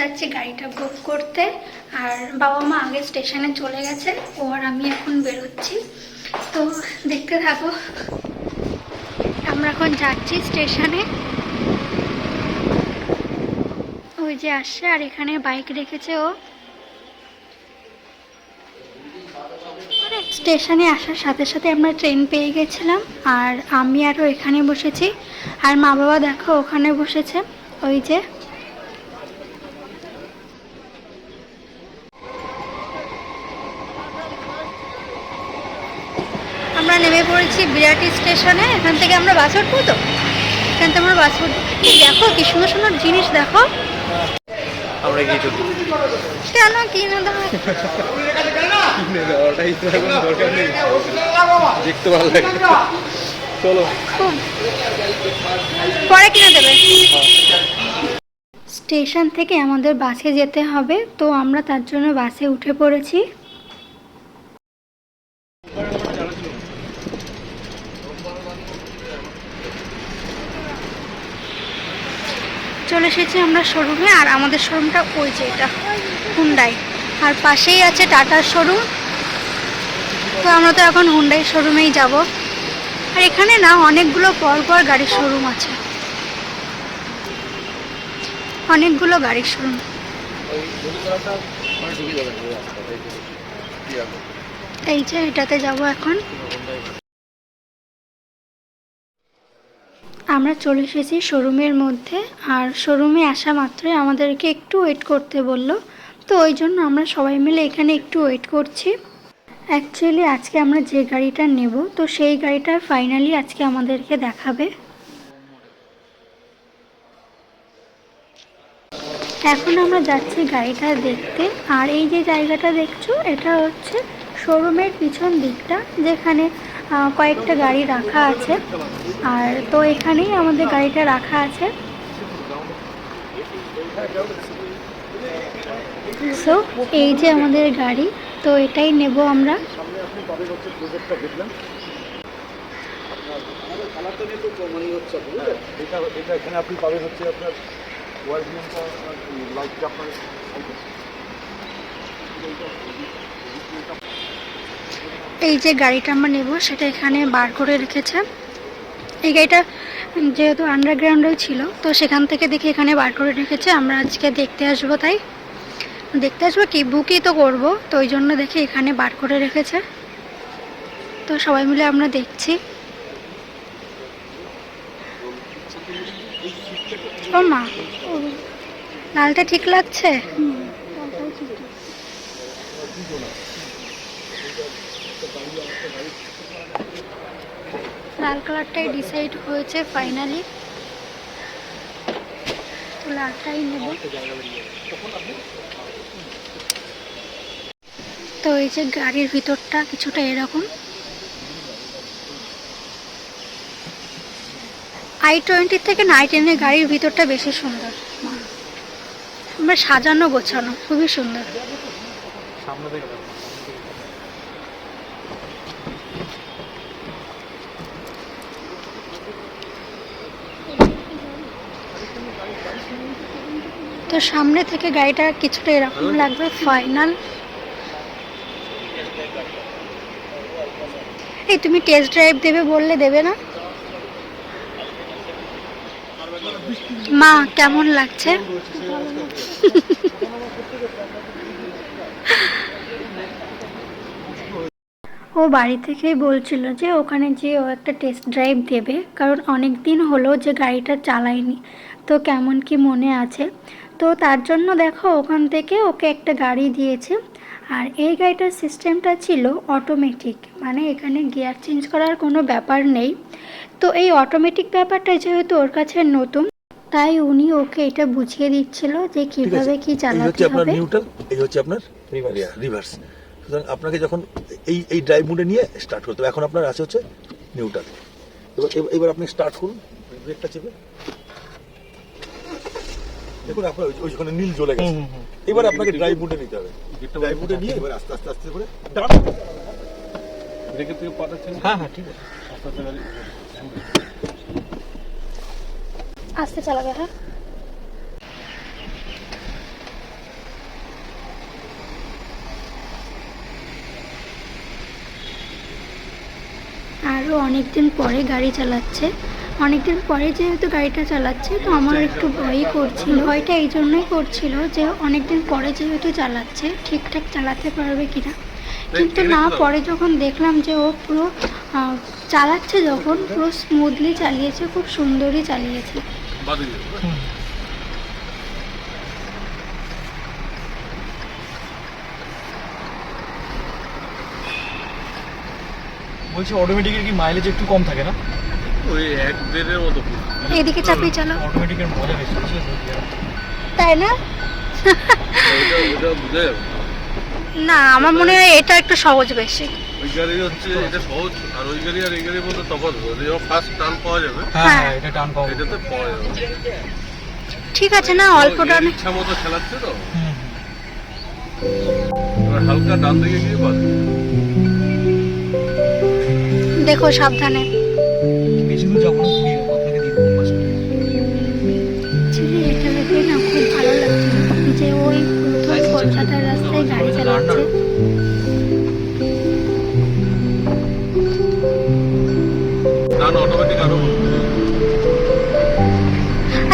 যাচ্ছি গাড়িটা বুক করতে, আর বাবা মা আগে স্টেশনে চলে গেছে ও আর আমি এখন বেরোচ্ছি। তো দেখতে থাকো, আমরা এখন যাচ্ছি স্টেশনে ওই যে আসছে, আর এখানে বাইক রেখেছে ও। স্টেশনে আসার সাথে সাথে আমরা ট্রেন পেয়ে গেছিলাম, আর আমি আরও এখানে বসেছি। আর মা বাবা দেখো, ওখানে বসেছে। ওই যে আমরা নেমে পড়েছি বিরাটি স্টেশনে। এখান থেকে আমরা বাস উঠবো তো? এখান থেকে আমরা বাস উঠবো। দেখো কি সুন্দর সুন্দর জিনিস দেখো। আমরা গিয়ে চলি কেন কিনে দাও কিনে দেওয়াটাই তো এখন দরকার নেই দেখতে ভালো লাগে। চলো। পরে কিনে দেবে? স্টেশন থেকে আমাদের বাসে যেতে হবে তো আমরা তার জন্য বাসে উঠে পড়েছি। চলে এসেছি আমরা শোরুমে, আর আমাদের শোরুমটা ওই যে এটা হুন্ডাই আর পাশেই আছে টাটার শোরুম। তো আমরা তো এখন হুন্ডাই শোরুমেই যাব। আর এখানে না অনেকগুলো পর পর গাড়ির শোরুম আছে। অনেকগুলো গাড়ির শোরুম। এই যে এটাতে যাব এখন। আমরা চলে এসেছি শোরুমের মধ্যে, আর শোরুমে আসা মাত্রই আমাদেরকে একটু ওয়েট করতে বলল। তো ওই জন্য আমরা সবাই মিলে এখানে একটু ওয়েট করছি। অ্যাকচুয়ালি আজকে আমরা যে গাড়িটা নেব, তো সেই গাড়িটা ফাইনালি আজকে আমাদেরকে দেখাবে। এখন আমরা যাচ্ছি গাড়িটা দেখতে, আর এই যে জায়গাটা দেখছ, এটা হচ্ছে শোরুমের পিছন দিকটা, যেখানে কয়েকটা গাড়ি রাখা আছে। আর তো এখানেই আমাদের গাড়িটা রাখা আছে। সো এই যে আমাদের গাড়ি, তো এটাই নেব আমরা। আপনি হচ্ছে আপনার এই যে গাড়িটা আমরা নেব, সেটা এখানে বার করে রেখেছে। এই গাড়িটা যেহেতু আন্ডারগ্রাউন্ডেও ছিল, তো সেখান থেকে দেখে এখানে বার করে রেখেছে। আমরা আজকে দেখতে আসব তাই। দেখতে আসব কি বুকই তো করব, তো ওই জন্য দেখে এখানে বার করে রেখেছে। তো সবাই মিলে আমরা দেখছি। ও মা, লালটা ঠিক লাগছে? লাল কালারটাই ডিসাইড হয়েছে ফাইনালি লালটাই নেব। তো এই যে গাড়ির ভিতরটা কিছুটা এরকম। আই টোয়েন্টির থেকে নাই টেনের গাড়ির ভিতরটা বেশি সুন্দর। আমরা সাজানো গোছানো, খুবই সুন্দর। তো সামনে থেকে গাড়িটা কিছুটা এরকম লাগবে ফাইনাল এই তুমি টেস্ট ড্রাইভ দেবে বললে দেবে না? মা, কেমন লাগছে? ও বাড়ি থেকেই বলছিল যে ওখানে যে ও একটা টেস্ট ড্রাইভ দেবে, কারণ অনেক দিন হলো যে গাড়িটা চালায়নি। তো কেমন কি মনে আছে? তো তার জন্য দেখো ওখান থেকে ওকে একটা গাড়ি দিয়েছে। আর এই গাড়িটার সিস্টেমটা ছিল অটোমেটিক মানে এখানে গিয়ার চেঞ্জ করার কোনো ব্যাপার নেই। তো এই অটোমেটিক ব্যাপারটা যেহেতু ওর কাছে নতুন তাই উনি ওকে এটা বুঝিয়ে দিচ্ছিল যে কীভাবে কি এই চালাতে হচ্ছে আপনার নিউট্রাল এই হচ্ছে আপনার রিভার্স সুতরাং আপনাকে যখন এই এই ড্রাইভ মোডে নিয়ে স্টার্ট করতে হবে। এখন আপনার আছে হচ্ছে নিউট্রাল এবার এবার- এবার আপনি স্টার্ট করুন। ব্রেকটা চেপে। দেখুন আপনার ওইখানে নীল জ্বলে গেছে। এবার আপনাকে নিতে হবে। নিয়ে এবার আস্তে আস্তে আস্তে করে ডান পাঠাচ্ছেন হ্যাঁ হ্যাঁ ঠিক আছে। আস্তে চালাবে হ্যাঁ? আরও অনেকদিন পরে গাড়ি চালাচ্ছে। অনেক দিন পরে যেহেতু গাড়িটা চালাচ্ছে, তো আমার একটু ভয়ই করছিল। ভয়টা এই জন্যই করছিল যে অনেক দিন পরে যেহেতু চালাচ্ছে, ঠিকঠাক চালাতে পারবে কিনা। কিন্তু না, পরে যখন দেখলাম যে ও পুরো চালাচ্ছে যখন, পুরো স্মুথলি চালিয়েছে, খুব সুন্দরই চালিয়েছে। বলছি অটোমেটিকের কি মাইলেজ একটু কম থাকে না? ওই এক দেড়ের মতো এদিকে চাপিয়ে চালাও অটোমেটিকের মজা বেশি তাই না? না আমার মনে হয় এটা একটু সহজ বেশি। ওই গাড়ি হচ্ছে এটা সহজ আর ওই গাড়ি আর এই গাড়ির মধ্যে তফাৎ হবে ফার্স্ট টান পাওয়া যাবে হ্যাঁ হ্যাঁ। হ্যাঁ। এটা টান পাবো এটাতে পাওয়া যাবে। ঠিক আছে না অল্প টানে ইচ্ছা মতো খেলাচ্ছে তো? এবার হালকা ডান দিকে গিয়ে বাদ দেখো সাবধানে। বেশি দূর যাব না ঘুরিয়ে নেব, আপনাকে দিয়ে দেবো পাঁচ ছেলে এটা দেখে না খুব ভালো লাগছিল যে ওই প্রথম কলকাতার রাস্তায় গাড়ি চালাচ্ছে। ডান অটোমেটিক আরও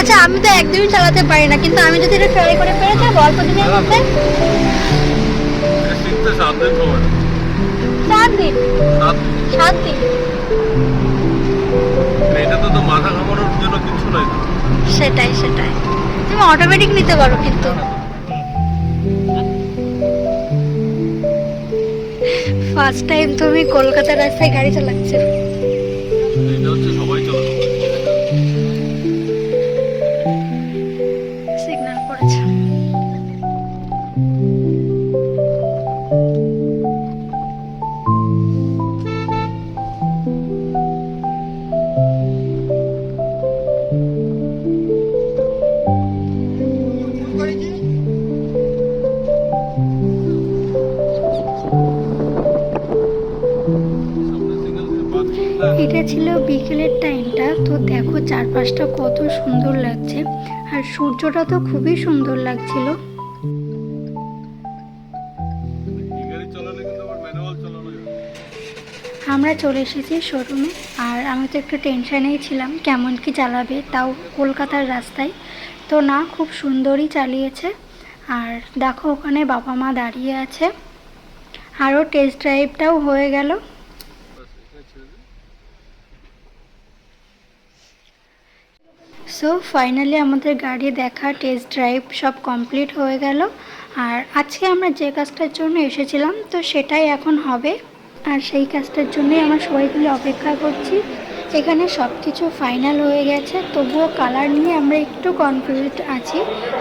আচ্ছা আমি তো একদমই চালাতে পারি না কিন্তু আমি যদি এটা ট্রাই করে পেরে যাব অল্প দিনের মধ্যে? সাত দিন? সাত দিন। সাত দিন? এটাতে তো মাথা ঘামানোর জন্য কিছু নয় সেটাই সেটাই। তুমি অটোমেটিক নিতে পারো কিন্তু। ফার্স্ট টাইম তুমি কলকাতার রাস্তায় গাড়ি চালাচ্ছে। চারপাশটা কত সুন্দর লাগছে। আর সূর্যটা তো খুবই সুন্দর লাগছিল। আমরা চলে এসেছি শোরুমে। আর আমি তো একটু টেনশানেই ছিলাম, কেমন কি চালাবে, তাও কলকাতার রাস্তায়। তো না, খুব সুন্দরই চালিয়েছে। আর দেখো, ওখানে বাবা মা দাঁড়িয়ে আছে। আরও টেস্ট ড্রাইভটাও হয়ে গেল বাস এখানে ছেড়ে দিন সো ফাইনালি আমাদের গাড়ি দেখা টেস্ট ড্রাইভ সব কমপ্লিট হয়ে গেল। আর আজকে আমরা যে কাজটার জন্য এসেছিলাম তো সেটাই এখন হবে। আর সেই কাজটার জন্যই আমরা সবাই মিলে অপেক্ষা করছি। এখানে সব কিছু ফাইনাল হয়ে গেছে তবুও কালার নিয়ে আমরা একটু কনফিউজড আছি।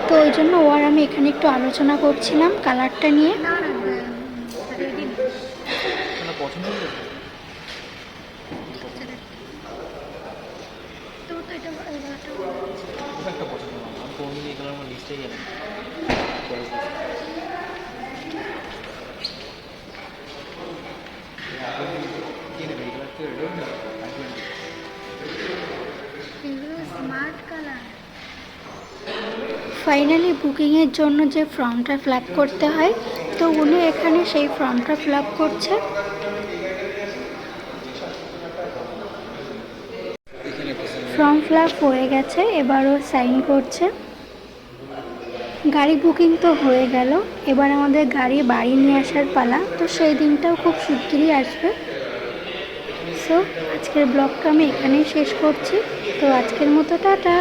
তো ওই জন্য ও আর আমি এখানে একটু আলোচনা করছিলাম কালারটা নিয়ে। পছন্দ একটা পছন্দ এই কালার আমার ফাইনালি বুকিংয়ের জন্য যে ফর্মটা ফিল আপ করতে হয় তো উনি এখানে সেই ফর্মটা ফিল আপ করছে। ফর্ম ফিল আপ হয়ে গেছে, এবারও সাইন করছে। গাড়ি বুকিং তো হয়ে গেল, এবার আমাদের গাড়ি বাড়ি নিয়ে আসার পালা, তো সেই দিনটাও খুব শিগগিরই আসবে। সো আজকের ব্লগটা আমি এখানেই শেষ করছি। তো আজকের মতো, টাটা!